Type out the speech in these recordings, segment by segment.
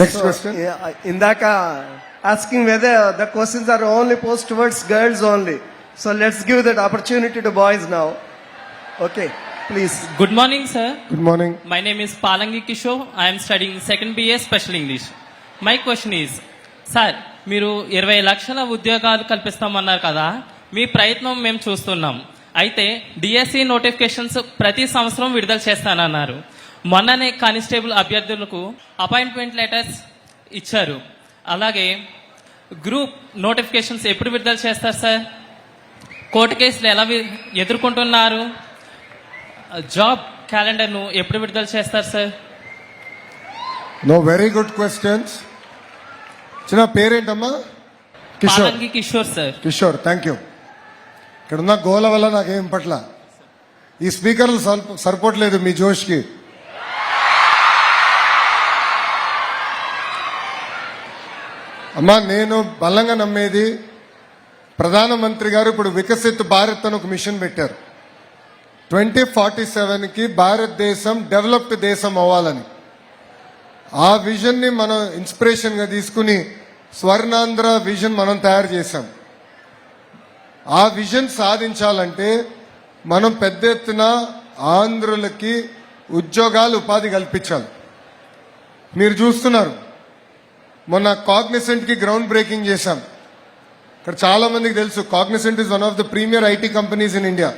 Next So, question yeah, ఇందాక asking whether the questions are only posed towards girls only. So let's give that opportunity to boys now. Okay, please. Good morning, sir. Good morning My name is Palangi Kishore. I am studying second BA Special English. My question is, sir మీరు ఇరవై లక్షల ఉద్యోగాలు కల్పిస్తామన్నారు కదా మీ ప్రయత్నం మేము చూస్తున్నాం అయితే DSC notifications ప్రతి సంవత్సరం విడుదల చేస్తానన్నారు మొన్ననే కానిస్టేబుల్ అభ్యర్థులకు అపాయింట్మెంట్ లెటర్స్ ఇచ్చారు. అలాగే గ్రూప్ నోటిఫికేషన్స్ ఎప్పుడు విడుదల చేస్తారు సార్? కోర్టు కేసులు ఎలా ఎదుర్కొంటున్నారు? జాబ్ క్యాలెండర్ను ఎప్పుడు విడుదల చేస్తారు sir? No very good questions చిన్న పేరేంటమ్మా? Kishore. Kishore sir. Kishore thank you ఇక్కడ ఉన్న గోల వల్ల నాకేం పట్ల? ఈ స్పీకర్లు సరిప- సరిపోవట్లేదు మీ జోష్కి. అమ్మా నేను బలంగా నమ్మేది ప్రధానమంత్రి గారు ఇప్పుడు వికసిత్ భారత్ అని ఒక మిషన్ పెట్టారు. ట్వంటీ ఫార్టీ సెవెన్కి భారతదేశం డెవలప్డ్ దేశం అవ్వాలని. ఆ విజన్ని మనం ఇన్స్పిరేషన్గా తీసుకుని స్వర్ణాంధ్ర విజన్ మనం తయారు చేశాం. ఆ విజన్ సాధించాలంటే మనం పెద్ద ఎత్తున ఆంధ్రులకి ఉద్యోగాలు ఉపాధి కల్పించాలి. మీరు చూస్తున్నారు. మొన్న కాగ్నిసెంట్కి గ్రౌండ్ బ్రేకింగ్ చేశాం. ఇక్కడ చాలా మందికి తెలుసు Cognizant is one of the premier IT companies in India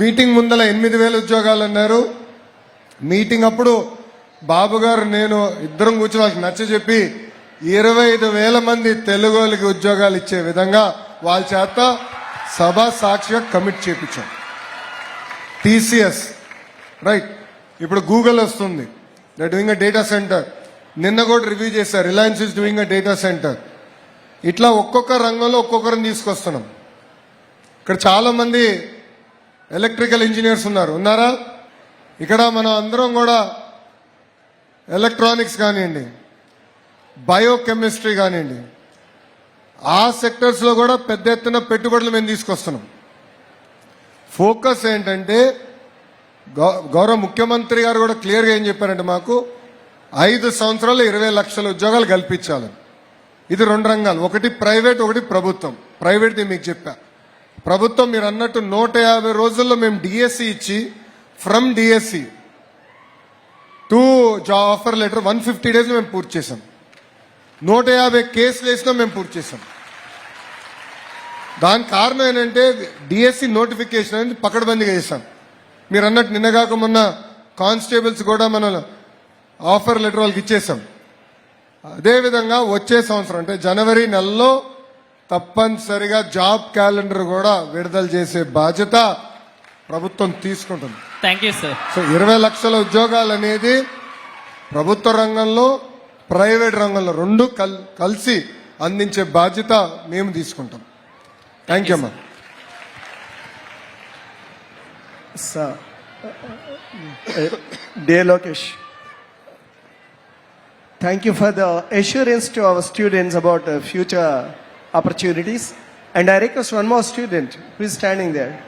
meeting ముందల ఎనిమిది వేల ఉద్యోగాలు అన్నారు. మీటింగ్ అప్పుడు బాబు గారు నేను ఇద్దరం కూర్చొని వాళ్ళకి నచ్చ చెప్పి ఇరవై ఐదు వేల మంది తెలుగు వాళ్ళకి ఉద్యోగాలు ఇచ్చే విధంగా వాళ్ళ చేత సభ సాక్షిగా కమిట్ చేపించాం. టీసీఎస్ రైట్ ఇప్పుడు గూగుల్ వస్తుంది. The doing a data centre నిన్న కూడా రివ్యూ చేశారు. Reliance is doing a data centre ఇట్లా ఒక్కొక్క రంగంలో ఒక్కొక్కరిని తీసుకొస్తున్నాం. ఇక్కడ చాలామంది ఎలక్ట్రికల్ ఇంజనీర్స్ ఉన్నారు. ఉన్నారా? ఇక్కడ మనం అందరం కూడా ఎలక్ట్రానిక్స్ కానివ్వండి బయోకెమిస్ట్రీ కానివ్వండి ఆ సెక్టర్స్లో కూడా పెద్ద ఎత్తున పెట్టుబడులు మేము తీసుకొస్తున్నాం. ఫోకస్ ఏంటంటే గౌ- గౌరవ ముఖ్యమంత్రి గారు కూడా క్లియర్గా ఏం చెప్పారంటే మాకు ఐదు సంవత్సరాలు ఇరవై లక్షల ఉద్యోగాలు కల్పించాలి. ఇది రెండు రంగాలు. ఒకటి ప్రైవేట్ ఒకటి ప్రభుత్వం. ప్రైవేట్ది మీకు చెప్పా. ప్రభుత్వం మీరు అన్నట్టు నూట యాభై రోజుల్లో మేము డిఎస్సి ఇచ్చి ఫ్రమ్ డిఎస్సి టూ జా offer letter one fifty days మేము పూర్తి చేసాం నూట యాభై కేసులు వేసినా మేము పూర్తి చేసాం దానికి కారణం ఏంటంటే డిఎస్సి నోటిఫికేషన్ అనేది పకడ్బందీగా చేశాం. మీరు అన్నట్టు నిన్నగాక మొన్న కానిస్టేబుల్స్ కూడా మన ఆఫర్ లెటర్ వాళ్ళకి ఇచ్చేసాం. అదేవిధంగా వచ్చే సంవత్సరం అంటే జనవరి నెలలో తప్పనిసరిగా జాబ్ క్యాలెండర్ కూడా విడుదల చేసే బాధ్యత ప్రభుత్వం తీసుకుంటుంది. థ్యాంక్ యూ సార్ సో ఇరవై లక్షల ఉద్యోగాలు అనేది ప్రభుత్వ రంగంలో ప్రైవేట్ రంగంలో రెండు కల్ కలిసి అందించే బాధ్యత మేము తీసుకుంటాం. థ్యాంక్ యూ అమ్మా dear Lokesh, thank you for the assurance to our students about uh, future opportunities. And I request one more student who is standing there.